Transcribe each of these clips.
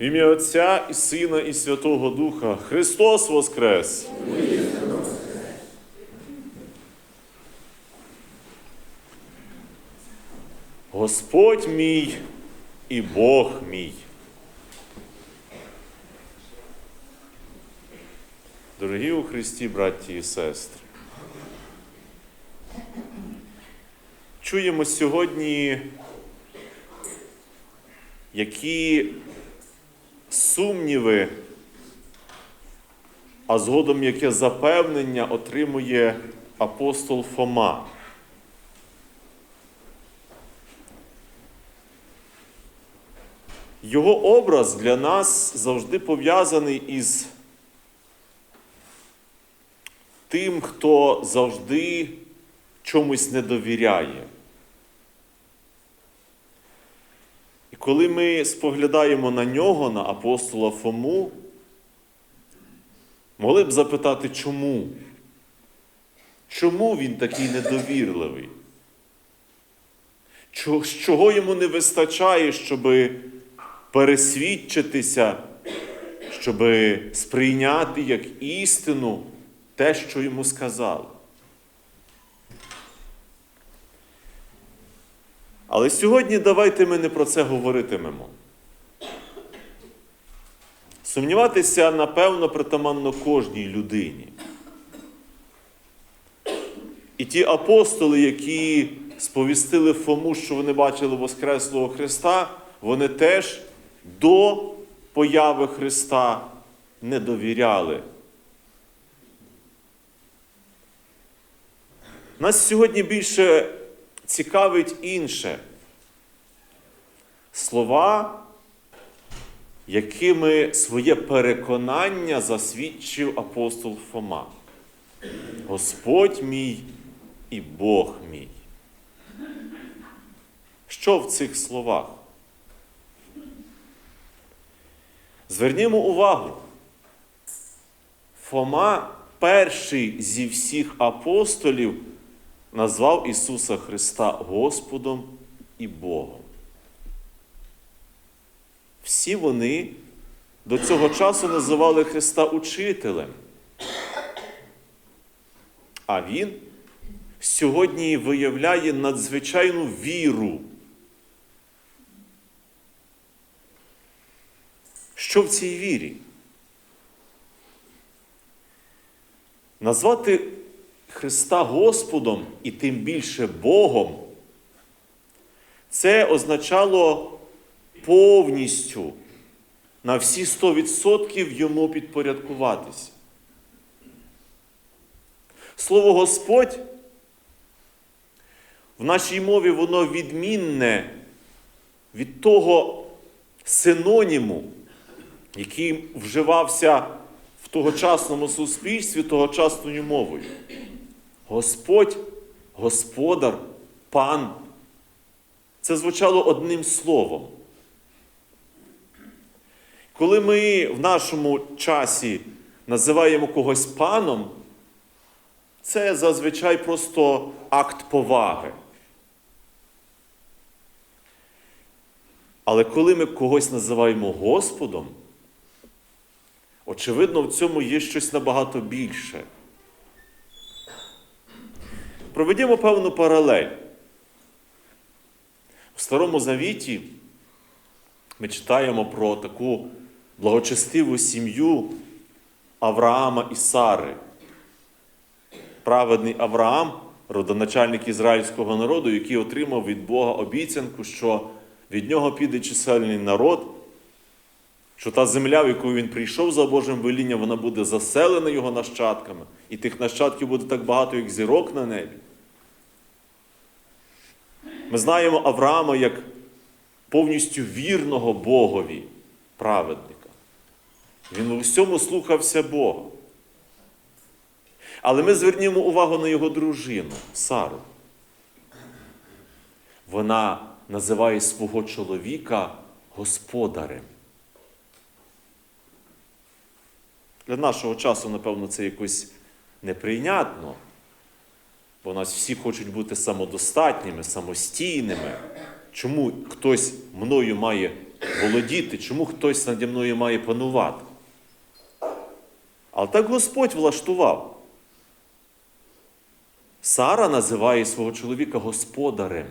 В ім'я Отця і Сина, і Святого Духа Христос Воскрес! Господь мій і Бог мій. Дорогі у Христі, браті і сестри, чуємо сьогодні, які сумніви, а згодом яке запевнення отримує апостол Фома. Його образ для нас завжди пов'язаний із тим, хто завжди чомусь не довіряє. І коли ми споглядаємо на нього, на апостола Фому, могли б запитати, чому? Чому він такий недовірливий? Чо- Чого йому не вистачає, щоб пересвідчитися, щоб сприйняти як істину те, що йому сказали? Але сьогодні давайте ми не про це говоритимемо. Сумніватися, напевно, притаманно кожній людині. І ті апостоли, які сповістили Фому, що вони бачили Воскреслого Христа, вони теж до появи Христа не довіряли. Нас сьогодні більше цікавить інше. Слова, якими своє переконання засвідчив апостол Фома. Господь мій і Бог мій. Що в цих словах? Звернімо увагу. Фома перший зі всіх апостолів назвав Ісуса Христа Господом і Богом. Всі вони до цього часу називали Христа учителем. А Він сьогодні виявляє надзвичайну віру. Що в цій вірі? Назвати Христа Господом і тим більше Богом, це означало повністю на всі 100% йому підпорядкуватися. Слово Господь в нашій мові воно відмінне від того синоніму, який вживався в тогочасному суспільстві тогочасною мовою. Господь, Господар, Пан. Це звучало одним словом. Коли ми в нашому часі називаємо когось паном, це зазвичай просто акт поваги. Але коли ми когось називаємо Господом, очевидно, в цьому є щось набагато більше. Проведімо певну паралель. У Старому Завіті ми читаємо про таку благочестиву сім'ю Авраама і Сари. Праведний Авраам, родоначальник ізраїльського народу, який отримав від Бога обіцянку, що від нього піде чисельний народ, що та земля, в яку він прийшов за Божим велінням, вона буде заселена його нащадками, і тих нащадків буде так багато, як зірок на небі. Ми знаємо Авраама як повністю вірного Богові праведника. Він у всьому слухався Бога. Але ми звернімо увагу на його дружину Сару. Вона називає свого чоловіка господарем. Для нашого часу, напевно, це якось неприйнятно, бо нас всі хочуть бути самодостатніми, самостійними. Чому хтось мною має володіти, чому хтось наді мною має панувати. Але так Господь влаштував. Сара називає свого чоловіка господарем,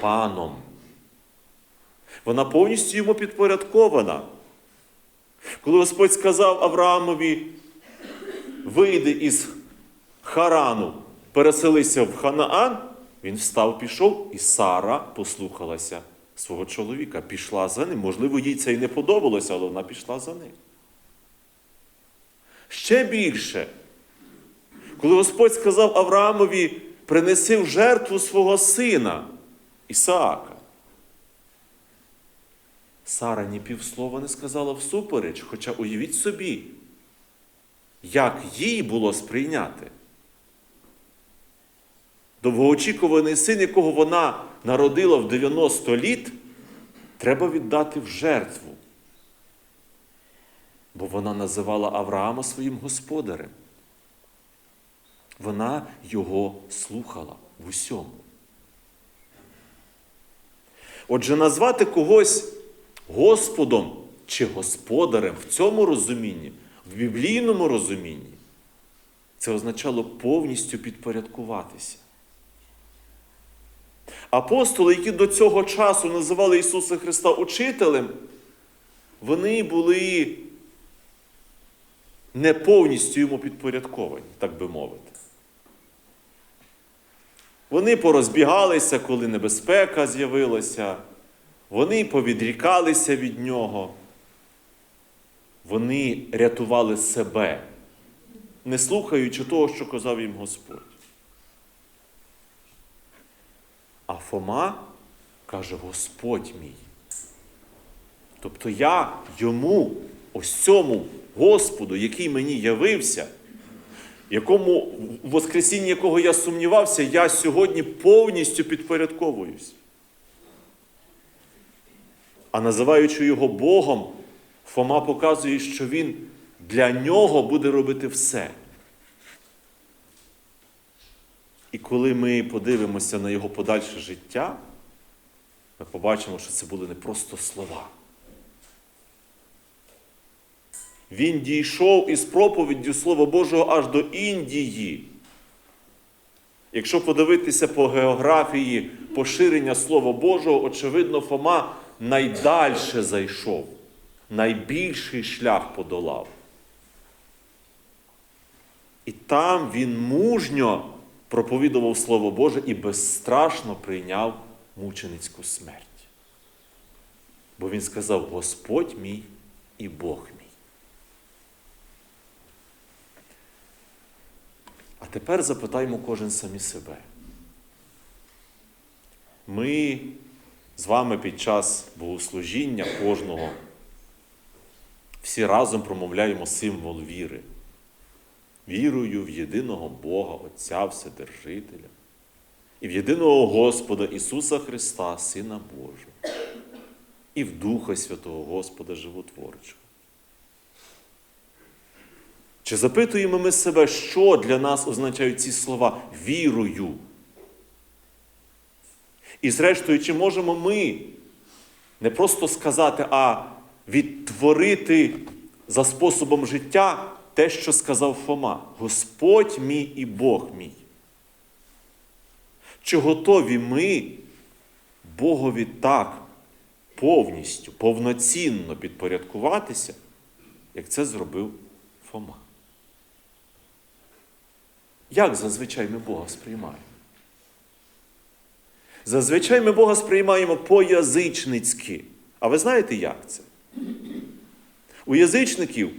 паном. Вона повністю йому підпорядкована. Коли Господь сказав Авраамові, вийди із Харану, переселися в Ханаан, він встав, пішов, і Сара послухалася свого чоловіка, пішла за ним. Можливо, їй це і не подобалося, але вона пішла за ним. Ще більше, коли Господь сказав Авраамові, принеси в жертву свого сина Ісаака. Сара ні півслова не сказала всупереч, хоча уявіть собі, як їй було сприйняти. Довгоочікуваний син, якого вона народила в 90 літ, треба віддати в жертву. Бо вона називала Авраама своїм господарем. Вона його слухала в усьому. Отже, назвати когось Господом чи господарем в цьому розумінні, в біблійному розумінні, це означало повністю підпорядкуватися. Апостоли, які до цього часу називали Ісуса Христа учителем, вони були не повністю йому підпорядковані, так би мовити. Вони порозбігалися, коли небезпека з'явилася, вони повідрікалися від нього, вони рятували себе, не слухаючи того, що казав їм Господь. А Фома каже: Господь мій. Тобто я йому, ось цьому Господу, який мені явився, якому, Воскресінні якого я сумнівався, я сьогодні повністю підпорядковуюсь. А називаючи його Богом, Фома показує, що він для нього буде робити все. І коли ми подивимося на його подальше життя, ми побачимо, що це були не просто слова. Він дійшов із проповіддю Слова Божого аж до Індії. Якщо подивитися по географії поширення Слова Божого, очевидно, Фома найдальше зайшов, найбільший шлях подолав. І там він мужньо проповідував Слово Боже і безстрашно прийняв мученицьку смерть. Бо він сказав: Господь мій і Бог мій. А тепер запитаємо кожен самі себе. Ми з вами під час богослужіння кожного всі разом промовляємо символ віри. Вірую в єдиного Бога, Отця Вседержителя, і в єдиного Господа Ісуса Христа, Сина Божого, і в Духа Святого Господа Животворчого. Чи запитуємо ми себе, що для нас означають ці слова вірую? І зрештою, чи можемо ми не просто сказати, а відтворити за способом життя те, що сказав Фома: Господь мій і Бог мій. Чи готові ми Богові так повністю, повноцінно підпорядкуватися, як це зробив Фома? Як зазвичай ми Бога сприймаємо? Зазвичай ми Бога сприймаємо по-язичницьки. А ви знаєте, як це? У язичників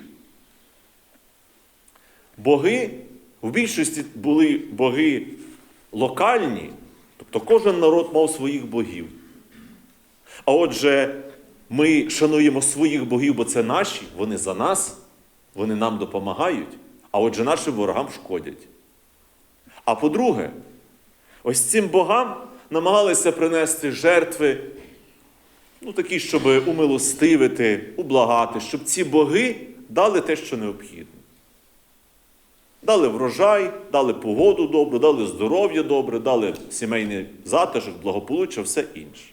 боги в більшості були боги локальні, тобто кожен народ мав своїх богів. А отже, ми шануємо своїх богів, бо це наші, вони за нас, вони нам допомагають, а отже, нашим ворогам шкодять. А по-друге, ось цим богам намагалися принести жертви, ну такі, щоб умилостивити, ублагати, щоб ці боги дали те, що необхідно. Дали врожай, дали погоду добру, дали здоров'я добре, дали сімейний затишок, благополуччя, все інше.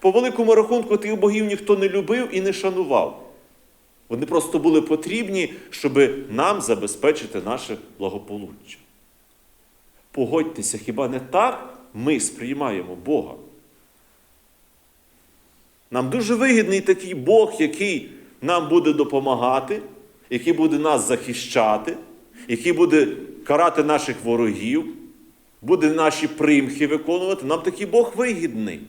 По великому рахунку тих богів ніхто не любив і не шанував. Вони просто були потрібні, щоб нам забезпечити наше благополуччя. Погодьтеся, хіба не так ми сприймаємо Бога? Нам дуже вигідний такий Бог, який нам буде допомагати, який буде нас захищати, який буде карати наших ворогів, буде наші примхи виконувати. Нам такий Бог вигідний.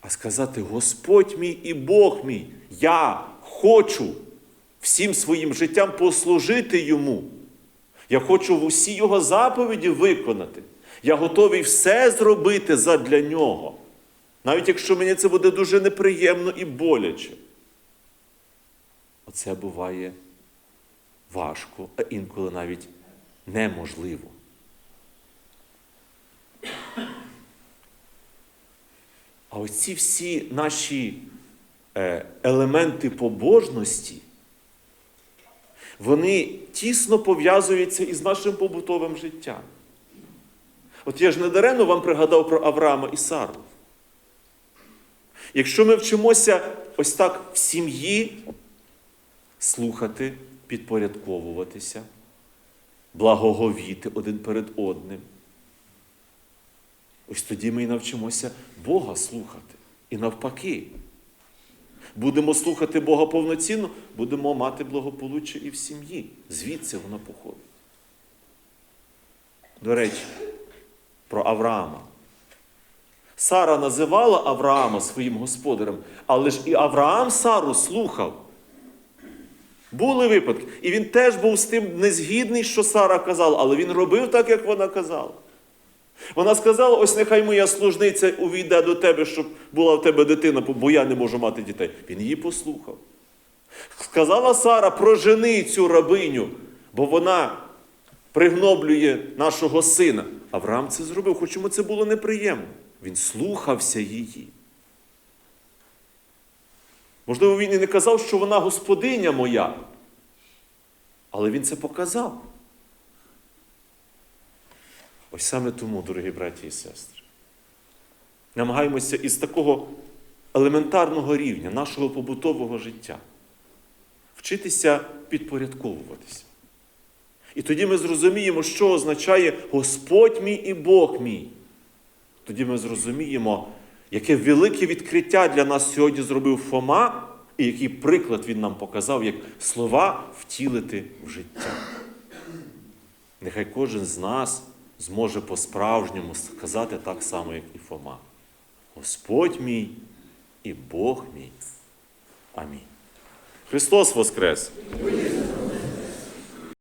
А сказати, Господь мій і Бог мій, я хочу всім своїм життям послужити йому. Я хочу в усі його заповіді виконати. Я готовий все зробити задля нього. Навіть якщо мені це буде дуже неприємно і боляче. Оце буває важко, а інколи навіть неможливо. А оці всі наші е, елементи побожності, вони тісно пов'язуються із нашим побутовим життям. От я ж недаремно вам пригадав про Авраама і Сару. Якщо ми вчимося ось так в сім'ї слухати, підпорядковуватися, благоговіти один перед одним, ось тоді ми і навчимося Бога слухати. І навпаки. Будемо слухати Бога повноцінно, будемо мати благополуччя і в сім'ї. Звідси воно походить. До речі, про Авраама. Сара називала Авраама своїм господарем, але ж і Авраам Сару слухав. Були випадки. І він теж був з тим незгідний, що Сара казала, але він робив так, як вона казала. Вона сказала: ось нехай моя служниця увійде до тебе, щоб була в тебе дитина, бо я не можу мати дітей. Він її послухав. Сказала Сара, прожени цю рабиню, бо вона пригноблює нашого сина. Авраам це зробив, хоч йому це було неприємно. Він слухався її. Можливо, він і не казав, що вона господиня моя, але він це показав. Ось саме тому, дорогі браті і сестри, намагаємося із такого елементарного рівня нашого побутового життя вчитися підпорядковуватися. І тоді ми зрозуміємо, що означає Господь мій і Бог мій. Тоді ми зрозуміємо, яке велике відкриття для нас сьогодні зробив Фома, і який приклад він нам показав, як слова втілити в життя. Нехай кожен з нас зможе по-справжньому сказати так само, як і Фома. Господь мій і Бог мій. Амінь. Христос Воскрес!